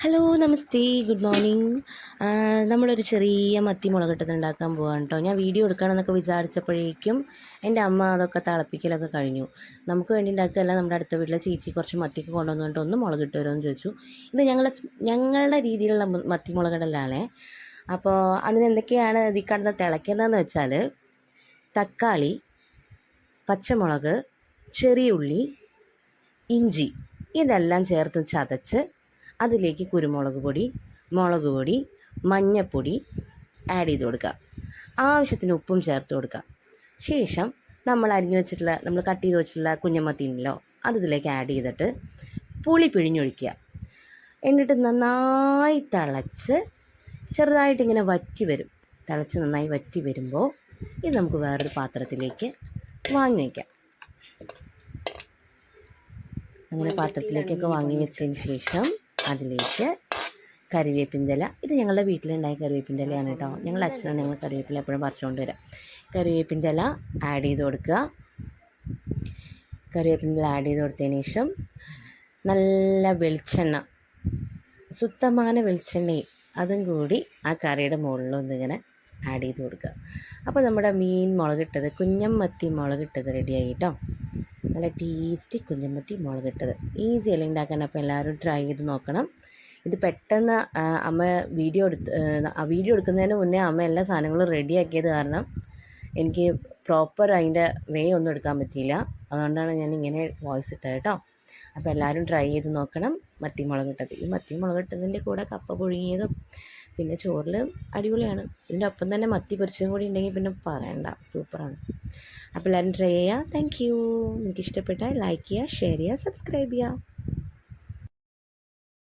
Hello നമസ്തേ good morning. നമ്മളൊരു ചെറിയ മത്തി മുളകിട്ടത് ഉണ്ടാക്കാൻ പോവാണ് കേട്ടോ ഞാൻ വീഡിയോ എടുക്കണമെന്നൊക്കെ വിചാരിച്ചപ്പോഴേക്കും എന്റെ അമ്മ അതൊക്കെ തിളപ്പിക്കലൊക്കെ കഴിഞ്ഞു. നമുക്ക് വേണ്ടി ഉണ്ടാക്കുകയല്ല നമ്മുടെ അടുത്ത വീട്ടിലെ ചേച്ചി കുറച്ച് മത്തിക്ക് കൊണ്ടുവന്നിട്ട് ഒന്ന് മുളകിട്ട് വരുമോ എന്ന് ചോദിച്ചു. ഇത് ഞങ്ങളുടെ ഞങ്ങളുടെ രീതിയിലുള്ള മത്തി മുളകിടലാണ് അപ്പോൾ അതിന് എന്തൊക്കെയാണ് ഇതിൽ കടന്ന് തിളയ്ക്കുന്നതെന്ന് വെച്ചാൽ തക്കാളി പച്ചമുളക് ചെറിയ ഉള്ളി ഇഞ്ചി ഇതെല്ലാം ചേർത്ത് ചതച്ച് അതിലേക്ക് കുരുമുളക് പൊടി മുളക് പൊടി മഞ്ഞൾപ്പൊടി ആഡ് ചെയ്ത് കൊടുക്കുക. ആവശ്യത്തിന് ഉപ്പും ചേർത്ത് കൊടുക്കുക. ശേഷം നമ്മൾ അരിഞ്ഞു വെച്ചിട്ടുള്ള നമ്മൾ കട്ട് ചെയ്ത് വെച്ചിട്ടുള്ള കുഞ്ഞമത്തി ഉണ്ടല്ലോ അത് ഇതിലേക്ക് ആഡ് ചെയ്തിട്ട് പുളി പിഴിഞ്ഞൊഴിക്കുക. എന്നിട്ട് നന്നായി തിളച്ച് ചെറുതായിട്ട് ഇങ്ങനെ വറ്റി വരും. തിളച്ച് നന്നായി വറ്റി വരുമ്പോൾ ഇത് നമുക്ക് വേറൊരു പാത്രത്തിലേക്ക് വാങ്ങി വയ്ക്കാം അങ്ങനെ പാത്രത്തിലേക്കൊക്കെ വാങ്ങി വെച്ചതിന് ശേഷം അതിലേക്ക് കറിവേപ്പിന്റെ ഇത് ഞങ്ങളുടെ വീട്ടിലുണ്ടായ കറിവേപ്പിന്റെ ഇലയാണ് കേട്ടോ. ഞങ്ങൾ അച്ഛനാണ് ഞങ്ങൾ കറിവേപ്പില എപ്പോഴും പറിച്ചുകൊണ്ട് വരാം. കറിവേപ്പിന്റെ ഇല ആഡ് ചെയ്ത് കൊടുക്കുക. കറിവേപ്പിന്റെ ഇല ആഡ് ചെയ്ത് കൊടുത്തതിന് ശേഷം നല്ല വെളിച്ചെണ്ണ ശുദ്ധമായ വെളിച്ചെണ്ണയും അതും കൂടി ആ കറിയുടെ മുകളിലൊന്ന് ഇങ്ങനെ ആഡ് ചെയ്ത് കൊടുക്കുക. അപ്പോൾ നമ്മുടെ മീൻ മുളകിട്ടത് കുഞ്ഞമ്മത്തി മുളകിട്ടത് റെഡിയായി കേട്ടോ. നല്ല ടേസ്റ്റി കുഞ്ഞമ്മത്തി മുളകിട്ടത്. ഈസി അല്ലേ ഉണ്ടാക്കാൻ അപ്പോൾ എല്ലാവരും ട്രൈ ചെയ്ത് നോക്കണം. ഇത് പെട്ടെന്ന് അമ്മ വീഡിയോ എടുത്ത് വീഡിയോ എടുക്കുന്നതിന് മുന്നേ അമ്മ എല്ലാ സാധനങ്ങളും റെഡിയാക്കിയത് കാരണം എനിക്ക് പ്രോപ്പർ അതിന്റെ വേ ഒന്നും എടുക്കാൻ പറ്റിയില്ല. അതുകൊണ്ടാണ് ഞാൻ ഇങ്ങനെ വോയിസ് ഇട്ടത് കേട്ടോ. അപ്പോൾ എല്ലാവരും ട്രൈ ചെയ്ത് നോക്കണം മത്തി മുളകിട്ടത്. ഈ മത്തി മുളകിട്ടതിന്റെ കൂടെ കപ്പ പുഴുങ്ങിയതും പിന്നെ ചോറിൽ അടിപൊളിയാണ്. ഇതിന്റെ ഒപ്പം തന്നെ മത്തി പൊരിച്ചതും കൂടി ഉണ്ടെങ്കിൽ പിന്നെ പറയണ്ട സൂപ്പറാണ്. അപ്പോൾ എല്ലാവരും ട്രൈ ചെയ്യുക താങ്ക് യു നിങ്ങൾക്ക് ഇഷ്ടപ്പെട്ടാൽ ലൈക്ക് ചെയ്യുക ഷെയർ ചെയ്യുക സബ്സ്ക്രൈബ് ചെയ്യുക